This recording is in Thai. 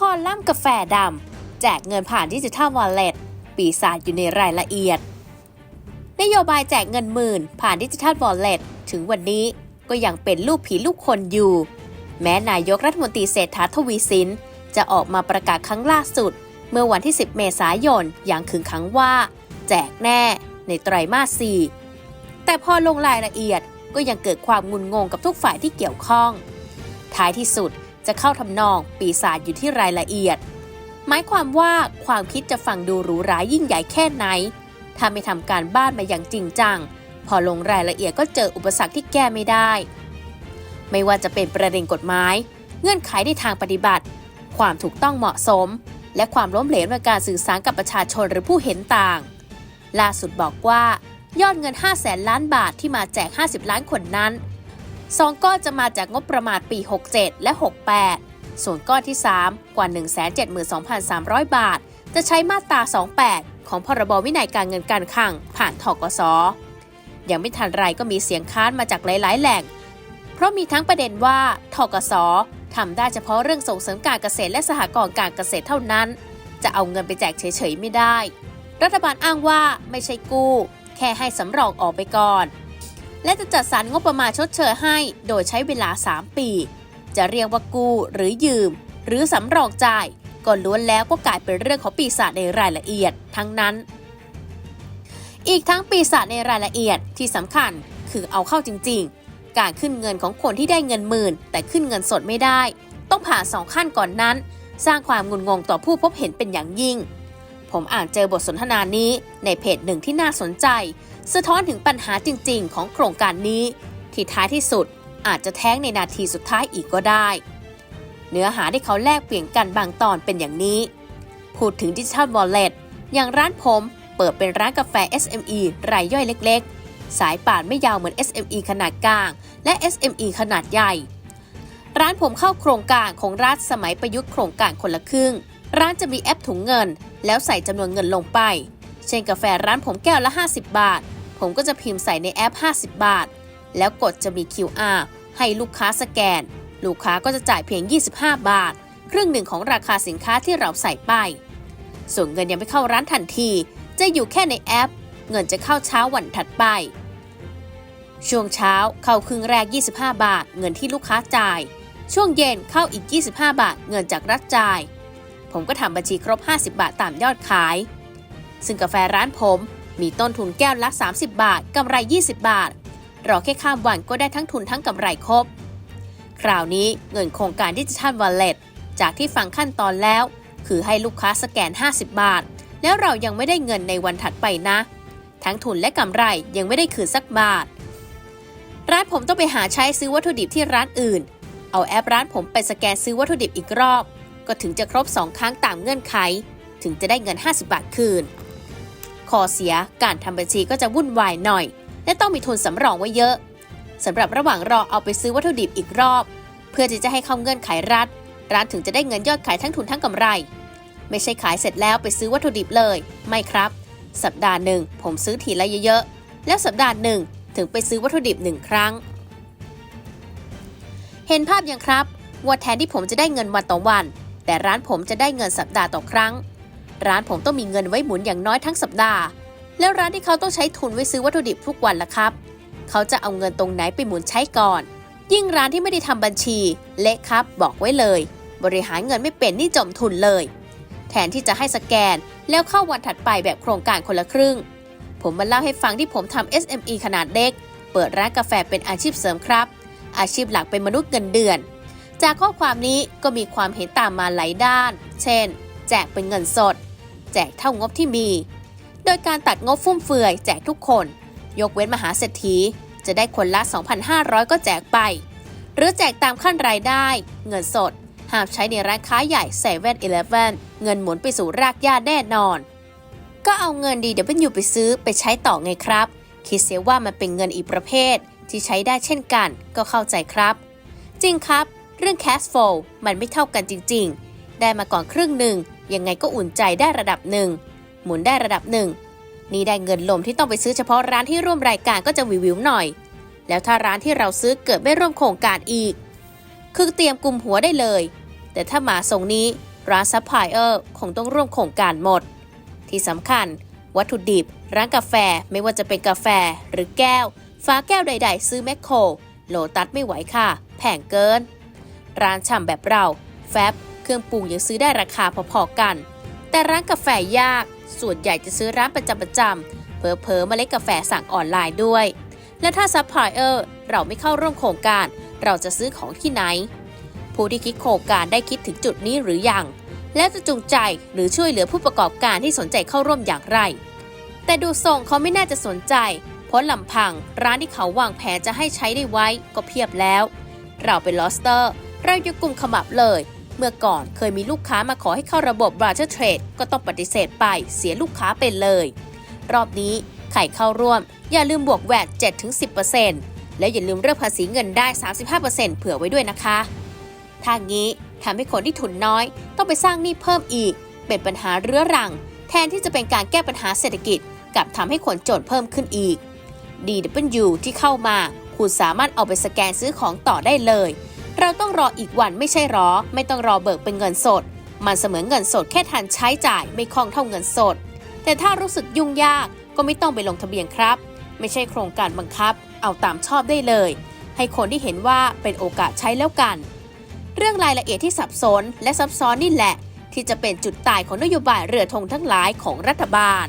คลัมน์กาแฟดำแจกเงินผ่านดิจิทัลวอลเล็ตปีศาจอยู่ในรายละเอียด นโยบายแจกเงินหมื่น ผ่านดิจิทัลวอลเล็ตถึงวันนี้ก็ยังเป็นลูกผีลูกคนอยู่ แม้นายกรัฐมนตรีเศรษฐาทวีสิน จะออกมาประกาศครั้งล่าสุด เมื่อวันที่ 10 เมษายนอย่างขึงขังว่า แจกแน่ในไตรมาส 4 แต่พอลงรายละเอียดก็ยังเกิดความงุนงงกับทุกฝ่ายที่เกี่ยวข้อง ท้ายที่สุด จะเข้าทำนองปีศาจอยู่ที่รายละเอียด หมายความว่าความคิดจะฟังดูหรูหรายิ่งใหญ่แค่ไหน ถ้าไม่ทำการบ้านมาอย่างจริงจัง พอลงรายละเอียดก็เจออุปสรรคที่แก้ไม่ได้ ไม่ว่าจะเป็นประเด็นกฎหมาย เงื่อนไขในทางปฏิบัติ ความถูกต้องเหมาะสม และความล้มเหลวในการสื่อสารกับประชาชนหรือผู้เห็นต่าง ล่าสุดบอกว่ายอดเงิน 5 0 0แสนล้านบาทที่มาแจก 50 ล้านคนนั้น สองก้อนจะมาจากงบประมาณปี 67 และ 68 ส่วนก้อนที่ 3 กว่า 172,300 บาท จะใช้มาตรา 28 ของพรบวินัยการเงินการคลัง ผ่านทกสยังไม่ทันไรก็มีเสียงค้านมาจากหลาย ๆ แหล่ง เพราะมีทั้งประเด็นว่าทกสทำได้เฉพาะเรื่องส่งเสริมการเกษตรและสหกรณ์การเกษตรเท่านั้น จะเอาเงินไปแจกเฉย ๆ ไม่ได้ รัฐบาลอ้างว่าไม่ใช่กู้ แค่ให้สำรองออกไปก่อน และจะจัดสรรงบประมาณชดเชยให้ โดยใช้เวลา 3 ปี จะเรียกว่ากู้หรือยืม หรือสำรองจ่ายก็ล้วนแล้วก็กลายเป็นเรื่องของปีศาจในรายละเอียดทั้งนั้น อีกทั้งปีศาจในรายละเอียดที่สำคัญคือเอาเข้าจริง ๆ การขึ้นเงินของคนที่ได้เงินหมื่น แต่ขึ้นเงินสดไม่ได้ ต้องผ่านสองขั้นก่อนนั้น สร้างความงุนงงต่อผู้พบเห็นเป็นอย่างยิ่ง ผมอ่านเจอบทสนทนานี้ในเพจหนึ่งที่น่าสนใจ สะท้อนถึงปัญหาจริง ๆ ของโครงการนี้ ที่ท้ายที่สุดอาจจะแท้งในนาทีสุดท้ายอีกก็ได้ เนื้อหาที่เขาแลกเปลี่ยนกันบางตอนเป็นอย่างนี้ พูดถึงดิจิทัลวอลเล็ตอย่างร้านผมเปิดเป็นร้านกาแฟ SME รายย่อยเล็ก ๆ สายป่านไม่ยาวเหมือน SME ขนาดกลาง และ SME ขนาดใหญ่ ร้านผมเข้าโครงการของรัฐสมัยประยุทธ์โครงการคนละครึ่ง ร้านจะมีแอปถุงเงิน แล้วใส่จำนวนเงินลงไป เช่นกาแฟร้านผมแก้วละ 50 บาท ผมก็จะพิมพ์ใส่ในแอป 50 บาท แล้วกดจะมี QR ให้ลูกค้าสแกน ลูกค้าก็จะจ่ายเพียง 25 บาท ครึ่งหนึ่งของราคาสินค้าที่เราใส่ไป ส่วนเงินยังไม่เข้าร้านทันที จะอยู่แค่ในแอป เงินจะเข้าเช้าวันถัดไป ช่วงเช้าเข้าครึ่งแรก 25 บาท เงินที่ลูกค้าจ่าย ช่วงเย็นเข้าอีก 25 บาท เงินจากรัฐจ่าย ผมก็ทำบัญชีครบ 50 บาทตามยอดขาย ซึ่งกาแฟร้านผมมีต้นทุนแก้วละ 30 บาทกำไร 20 บาท รอแค่ข้ามวันก็ได้ทั้งทุนทั้งกำไรครบ คราวนี้เงินโครงการดิจิทัลวอลเล็ตจากที่ฟังขั้นตอนแล้ว คือให้ลูกค้าสแกน 50 บาท แล้วเรายังไม่ได้เงินในวันถัดไปนะ ทั้งทุนและกำไรยังไม่ได้คืนสักบาท ร้านผมต้องไปหาใช้ซื้อวัตถุดิบที่ร้านอื่น เอาแอปร้านผมไปสแกนซื้อวัตถุดิบอีกรอบ ก็ถึงจะครบ 2 ครั้งตามเงื่อนไข ถึงจะได้เงิน 50 บาทคืนข้อเสียการทำบัญชีก็จะวุ่นวายหน่อย และต้องมีทุนสำรองไว้เยอะสำหรับระหว่างรอเอาไปซื้อวัตถุดิบอีกรอบ เพื่อที่จะให้เข้าเงื่อนไขรัฐร้านถึงจะได้เงินยอดขายทั้งทุนทั้งกำไร ไม่ใช่ขายเสร็จแล้วไปซื้อวัตถุดิบเลย ไม่ครับ สัปดาห์หนึ่งผมซื้อทีละเยอะๆแล้วสัปดาห์หนึ่งถึงไปซื้อวัตถุดิบหนึ่งครั้ง เห็นภาพยังครับว่าแทนที่ผมจะได้เงินวันต่อวัน แต่ร้านผมจะได้เงินสัปดาห์ต่อครั้ง ร้านผมต้องมีเงินไว้หมุนอย่างน้อยทั้งสัปดาห์ แล้วร้านที่เขาต้องใช้ทุนไว้ซื้อวัตถุดิบทุกวันล่ะครับ เขาจะเอาเงินตรงไหนไปหมุนใช้ก่อน ยิ่งร้านที่ไม่ได้ทำบัญชี เละครับ บอกไว้เลย บริหารเงินไม่เป็นนี่จมทุนเลย แทนที่จะให้สแกนแล้วเข้าวันถัดไปแบบโครงการคนละครึ่ง ผมมาเล่าให้ฟังที่ผมทำ SME ขนาดเล็ก เปิดร้านกาแฟเป็นอาชีพเสริมครับ อาชีพหลักเป็นมนุษย์เงินเดือน จากข้อความนี้ก็มีความเห็นตามมาหลายด้าน เช่น แจกเป็นเงินสด แจกเท่างบที่มี โดยการตัดงบฟุ่มเฟือย แจกทุกคน ยกเว้นมหาเศรษฐี จะได้คนละ 2,500 ก็แจกไป หรือแจกตามขั้นรายได้ เงินสดห้ามใช้ในร้านค้าใหญ่7 e เ e ่ e อเงินหมุนไปสู่รากหญ้าแน่นอน ก็เอาเงินดีเดี๋ยวอยู่ไปซื้อไปใช้ต่อไงครับ คิดเสียว่ามันเป็นเงินอีกประเภท ที่ใช้ได้เช่นกัน ก็เข้าใจครับ จริงครับ เรื่อง cash flow มันไม่เท่ากันจริง ๆ ได้มาก่อนครึ่งหนึ่ง ยังไงก็อุ่นใจได้ระดับหนึ่ง หมุนได้ระดับหนึ่ง นี่ได้เงินลมที่ต้องไปซื้อเฉพาะร้านที่ร่วมรายการก็จะวิววิวหน่อย แล้วถ้าร้านที่เราซื้อเกิดไม่ร่วมโครงการอีก คือเตรียมกลุ่มหัวได้เลย แต่ถ้าหมาทรงนี้ร้านซัพพลายเออร์คงต้องร่วมโครงการหมด ที่สำคัญ วัตถุดิบ ร้านกาแฟไม่ว่าจะเป็นกาแฟหรือแก้ว ฟ้าแก้วใด ๆ ซื้อแมคโครโลตัสไม่ไหวค่ะ แพงเกิน ร้านชำแบบเรา แฟบ เครื่องปรุงยังซื้อได้ราคาพอๆกัน แต่ร้านกาแฟยาก ส่วนใหญ่จะซื้อร้านประจำประจำๆเพอเพอเมล็ดกาแฟสั่งออนไลน์ด้วย และถ้าซัพพลายเออร์เราไม่เข้าร่วมโครงการ เราจะซื้อของที่ไหน ผู้ที่คิดโครงการได้คิดถึงจุดนี้หรือยัง และจะจูงใจหรือช่วยเหลือผู้ประกอบการที่สนใจเข้าร่วมอย่างไร แต่ดูทรงเขาไม่น่าจะสนใจเพราะลำพังร้านที่เขาวางแผนจะให้ใช้ได้ไว้ก็เพียบแล้ว เราเป็นลอสเตอร์ เรายังกลุ่มขมับเลย เมื่อก่อนเคยมีลูกค้ามาขอให้เข้าระบบ b r a t h e r Trade ก็ต้องปฏิเสธไปเสียลูกค้าไปเลย รอบนี้ใครเข้าร่วม อย่าลืมบวกแวด7-10%และอย่าลืมเรื่องภาษีเงินได้ 35%เผื่อไว้ด้วยนะคะทางนี้ทำให้คนที่ทุนน้อย ต้องไปสร้างหนี้เพิ่มอีก เป็นปัญหาเรื้อรัง แทนที่จะเป็นการแก้ปัญหาเศรษฐกิจกลับทำให้คนจนเพิ่มขึ้นอีก DW ที่เข้ามา คุณสามารถเอาไปสแกนซื้อของต่อได้เลย เราต้องรออีกวันไม่ใช่หรอ ไม่ต้องรอเบิกเป็นเงินสด มันเสมือนเงินสดแค่ทันใช้จ่ายไม่คล่องเท่าเงินสด แต่ถ้ารู้สึกยุ่งยากก็ไม่ต้องไปลงทะเบียนครับ ไม่ใช่โครงการบังคับ เอาตามชอบได้เลย ให้คนที่เห็นว่าเป็นโอกาสใช้แล้วกัน เรื่องรายละเอียดที่สับสนและซับซ้อนนี่แหละ ที่จะเป็นจุดตายของนโยบายเรือธงทั้งหลายของรัฐบาล